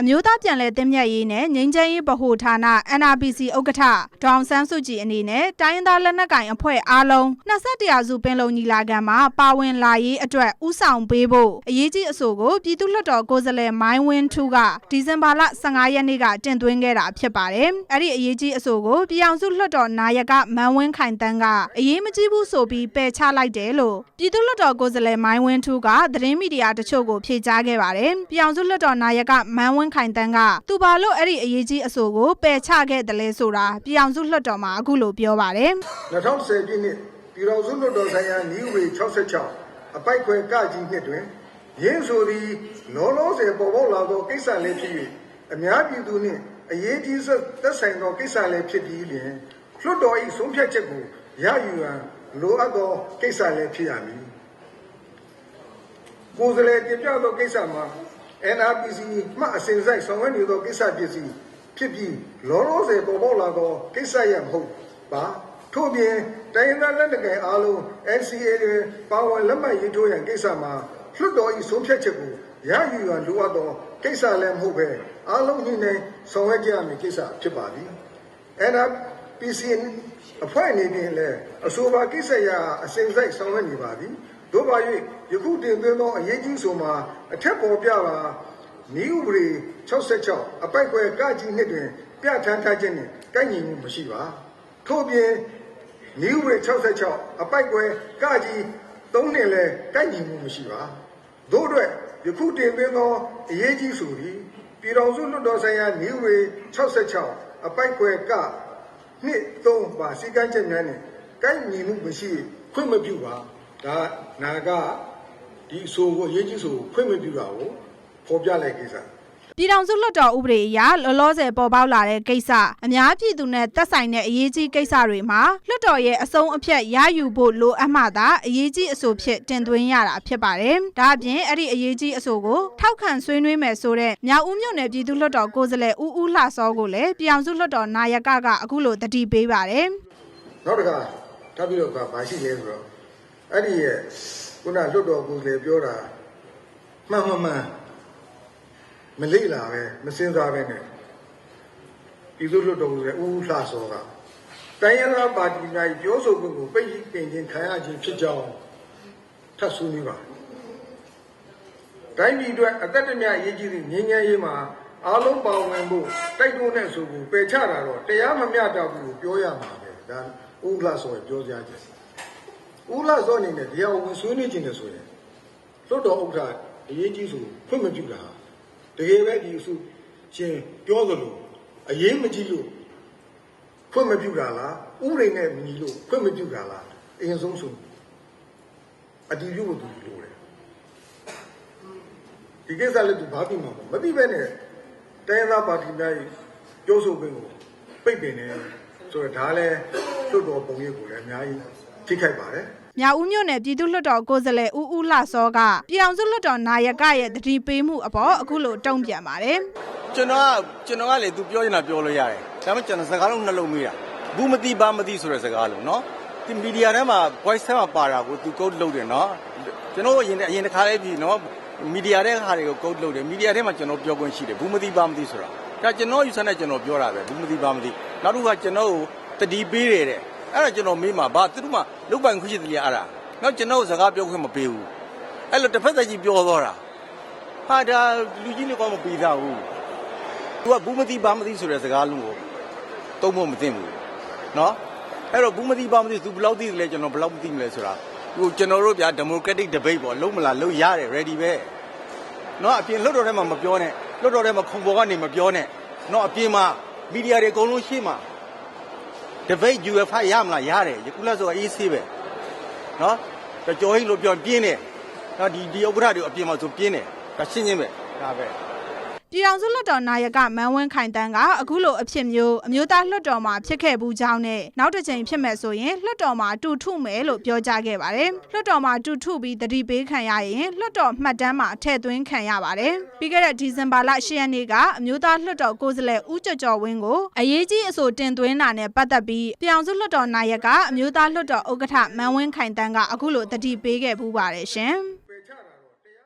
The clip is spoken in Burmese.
အမျိုးသားပြန်လည်သင့်မြတ်ရေးနဲ့ငြိမ်းချမ်းရေးဗဟိုဌာန NRPC ဥက္ကဋ္ဌဒေါအောင်ဆန်းစုကြည်အနေနဲ့တိုင်းရင်းသားလက်နက်ကိုင်အဖွဲ့အားလုံး21ရာစုပင်လုံညီလာခံမှာပါဝင်လာရေးအတွက်ဥဆောင်ပေးဖို့အရေးကြီးအဆိုကိုပြည်သူ့လွှတ်တော်ကိုယ်စားလှယ်မိုင်းဝင်းထူးကဒီဇင်ဘာလ15ရက်နေ့ကတင်သွင်းခဲ့တာဖြစ်ပါတယ်။အဲ့ဒီအရေးကြီးအဆိုကိုပြည်အောင်စုလွှတ်တော်နာယကမန်ဝင်းခိုင်တန်းကအရေးမကြီးဘူးဆိုပြီးပယ်ချလိုက်တယ်လို့ပြည်သူ့လွှတ်တော်ကိုယ်စားလှယ်မိုင်းဝင်းထူးကသတင်းမီဒီယာတချို့ကိုဖြေကြားခဲ့ပါတယ်။ပြည်အောင်စုလွှတ်တော်နာယကမန်ဝင်းခိုင်တန်းကသူဘာလို့အဲ့ဒီအရေးကြီးအဆိုကိုပယ်ချခဲ့တယ်လဲဆိုတာပြည်အောင်စုလွှတ်တော်မှာအခုလိုပြောပါတယ်။2010ပြည့်နှစ်ပြည်တော်စုလွှတ်တော်ဆိုင်ရာနည်းဥပဒေ66အပိုက်ခွဲကကြီးနှစ်တွင်ရင်းဆိုသည်လောလောဆယ်ပေါ်ပေါက်လာသောကိစ္စလည်းဖြစ်၍အများပြည်သူနှင့်အရေးကြီးသက်ဆိုင်သောကိစ္စလည်းဖြစ်ပြီးလျှင်လွှတ်တော်၏ဆုံးဖြတ်ချက်ကိုရယူရန်လိုအပ်သောကိစ္စလည်းဖြစ်ရမည်ကိုယ်စားလှယ်တင်ပြသောကိစ္စမှာ NRPC မှအစဉ်စိုက်ဆောင်ရွက်နေသောကိစ္စဖြစ်စီဖြစ်ပြီးလောလောဆယ်ပေါ်ပေါက်လာသောကိစ္စရမဟုတ်ပါထို့ပြင်တိုင်းရင်းသားလက်နက်ကိုင်အားလုံး NCA တွင်ပါဝင်လက်မှတ်ရေးထိုးရန်ကိစ္စမှာလွှတ်တော်၏ဆုံးဖြတ်ချက်ကိုရယူရန်လိုအပ်သောကိစ္စလည်းမဟုတ်ပဲအားလုံးညှိနှိုင်းဆောင်ရွက်ကြရမည့်ကိစ္စဖြစ်ပါသည် NRPC အဖွဲ့အနေနဲ့လည်းအဆိုပါကိစ္စရာအစဉ်စိုက်ဆောင်ရွက်နေပါသည် တို့ပါ၍ယခုတင်သွင်းသောအရေးကြီးဆိုမှာအထက်ပေါ်ပြပါနည်းဥပဒေ66အပိုက်ခွဲကကြီးနှစ်တွင် ပြဋ္ဌာန်းထားခြင်းနှင့်ကိုက်ညီမှုမရှိပါထို့ပြင်နည်းဥပဒေ66အပိုက်ခွဲကကြီးသုံးနှစ်လည်းကိုက်ညီမှုမရှိပါတို့အတွက်ယခုတင်သွင်းသောအရေးကြီးဆိုသည်ပြည်တော်စုလွှတ်တော်ဆိုင်ရာနည်းဥပဒေ66အပိုက်ခွဲကနှစ်သုံးပါစီကံချက်များနှင့်ကိုက်ညီမှုမရှိခွင့်မပြုပါ ဒါနာကဒီအဆိုကိုအရေးကြီးဆိုခွင့်မပြုတာကိုဖော်ပြလိုက်ကိစ္စပြည်ထောင်စုလွှတ်တော်ဥပဒေအရလောလောဆယ်ပေါ်ပေါက်လာတဲ့ကိစ္စအများပြည်သူနဲ့သက်ဆိုင်တဲ့အရေးကြီးကိစ္စတွေမှာလွှတ်တော်ရဲ့အဆုံးအဖြတ်ရယူဖို့လိုအပ်မှသာအရေးကြီးအဆိုဖြစ်တင်သွင်းရတာဖြစ်ပါတယ်။ဒါအပြင်အဲ့ဒီအရေးကြီးအဆိုကိုထောက်ခံဆွေးနွေးမယ်ဆိုတဲ့မြောက်ဦးမြို့နယ်ပြည်သူ့လွှတ်တော်ကိုယ်စားလှယ်ဦးဦးလှစောကိုလည်းပြည်ထောင်စုလွှတ်တော်နာယကကအခုလိုတတိပေးပါတယ်နောက်တစ်ခါထပ်ပြီးတော့ကဘာရှိလဲဆိုတော့ အဲ့ဒီရဲ့ခုနလွတ်တော်ကိုယ်လေပြောတာမှန်မှန်မှန်မလေးလာပဲမစင်စားပဲနဲ့ဒီလိုလွတ်တော်ကိုယ်လေဦးဦးလှစောကတိုင်းရင်းသားပါတီများပြောဆိုခွင့်ကိုပိတ်ပင်ခြင်းခံရခြင်းဖြစ်ကြောင်းထပ်ဆွေးနွေးပါတိုင်းပြည်အတွက်အသက်တမြအရေးကြီးသည့်ငြိမ်းချမ်းရေးမှာအားလုံးပါဝင်ဖို့တိုက်တွန်းတဲ့ဆိုကိုပယ်ချတာတော့တရားမမျှတဘူးလို့ပြောရမှာပဲဒါဦးလှစောရဲ့ပြောကြချက် ဦးလာစောအနေနဲ့တရားဝင်ဆွေးနွေးခြင်းနဲ့ဆိုရင်လွတ်တော်ဥက္ကဋ္ဌအရေးကြီးဆိုဖွင့်မပြုတာတကယ်ပဲဒီအစုရှင်ပြောသလိုအရေးမကြီးလို့ဖွင့်မပြုတာလားဥပဒေနဲ့မညီလို့ဖွင့်မပြုတာလားအရင်ဆုံးဆိုအတီးပြုတ်သူလို့လေဒီကိစ္စလည်းသူဘာသိမှာမသိပဲနဲ့တိုင်းသားပါတီများကြီးပြောဆိုခွင့်ကိုပိတ်ပင်နေဆိုတော့ဒါလည်းလွတ်တော်ပုံရိပ်ကိုလည်းအများကြီး ထိခိုက်ပါတယ်မြောက်ဦးမြို့နယ်ပြည်သူ့လွှတ်တော်ကိုယ်စားလှယ်ဦးဦးလှစောကပြည်အောင်စုလွှတ်တော်နာယကရဲ့တတိပေးမှုအပေါ်အခုလိုတုံ့ပြန်ပါတယ်ကျွန်တော်ကကျွန်တော်ကလေသူပြောချင်တာပြောလို့ရတယ်ဒါပေမဲ့ကျွန်တော်စကားလုံးနှလုံးမေးတာဘူးမသိပါမသိဆိုတဲ့စကားလုံးနော်ဒီမီဒီယာထဲမှာ voice ထဲမှာပါတာကိုသူကုတ်လုပ်တယ်နော်ကျွန်တော်အရင်အရင်တစ်ခါလေးပြီနော်မီဒီယာတဲ့ဟာတွေကိုကုတ်လုပ်တယ်မီဒီယာထဲမှာကျွန်တော်ပြောခွင့်ရှိတယ်ဘူးမသိပါမသိဆိုတာဒါကျွန်တော်ယူဆနဲ့ကျွန်တော်ပြောတာပဲဘူးမသိပါမသိနောက်တစ်ခါကျွန်တော်ကိုတတိပေးတယ်တဲ့ အဲ့ဒါကျွန်တော်မေးမှာဘာသူတို့မှလုတ်ပိုင်ခွင့်ရှိတယ်လေအဲ့ဒါနောက်ကျွန်တော်စကားပြောခွင့်မပေးဘူးအဲ့လိုတစ်ဖက်သက်ကြီးပြောတော့တာဟာဒါလူကြီးလည်းကောမပေးတာဘူးသူကဘူးမသိဘာမသိဆိုတဲ့စကားလုံးကိုတုံးဖို့မသိဘူးနော်အဲ့တော့ဘူးမသိဘာမသိသူဘယ်လောက်သိတယ်လဲကျွန်တော်ဘယ်လောက်မသိမလဲဆိုတာဟိုကျွန်တော်တို့ဗျာ democratic debate ပေါ့လုံးမလားလုံးရတယ် ready ပဲနော်အပြင်လွတ်တော်ထဲမှာမပြောနဲ့လွတ်တော်ထဲမှာခုံပေါ်ကနေမပြောနဲ့နော်အပြင်မှာ media တွေအကုန်လုံးရှေ့မှာ debate UEFA ရမလားရတယ်ယခုလက်ဆိုအေးဆေးပဲနော်ကြော်ကြီးလို့ပြောပြင်းတယ်နော်ဒီဒီဥက္ကဋ္ဌတွေအပြင်မှာဆိုပြင်းတယ်ဒါရှင်းချင်းပဲဒါပဲ ပြည်ထောင်စုလွှတ်တော်နာယကမန်ဝင်းခိုင်တန်းကအခုလိုအဖြစ်မျိုးအမျိုးသားလွှတ်တော်မှာဖြစ်ခဲ့ဘူးကြောင်းနဲ့နောက်တစ်ချိန်ဖြစ်မဲ့ဆိုရင်လွှတ်တော်မှာတူထုမယ်လို့ပြောကြားခဲ့ပါတယ်။လွှတ်တော်မှာတူထုပြီးတတိပေးခံရရင်လွှတ်တော်မှတ်တမ်းမှာထည့်သွင်းခံရပါတယ်။ပြီးခဲ့တဲ့ဒီဇင်ဘာလ10ရက်နေ့ကအမျိုးသားလွှတ်တော်ကိုယ်စားလှယ်ဦးကျော်ကျော်ဝင်းကိုအရေးကြီးအဆိုတင်သွင်းတာနဲ့ပတ်သက်ပြီးပြည်ထောင်စုလွှတ်တော်နာယကအမျိုးသားလွှတ်တော်ဥက္ကဋ္ဌမန်ဝင်းခိုင်တန်းကအခုလိုတတိပေးခဲ့ပူးပါတယ်ရှင်။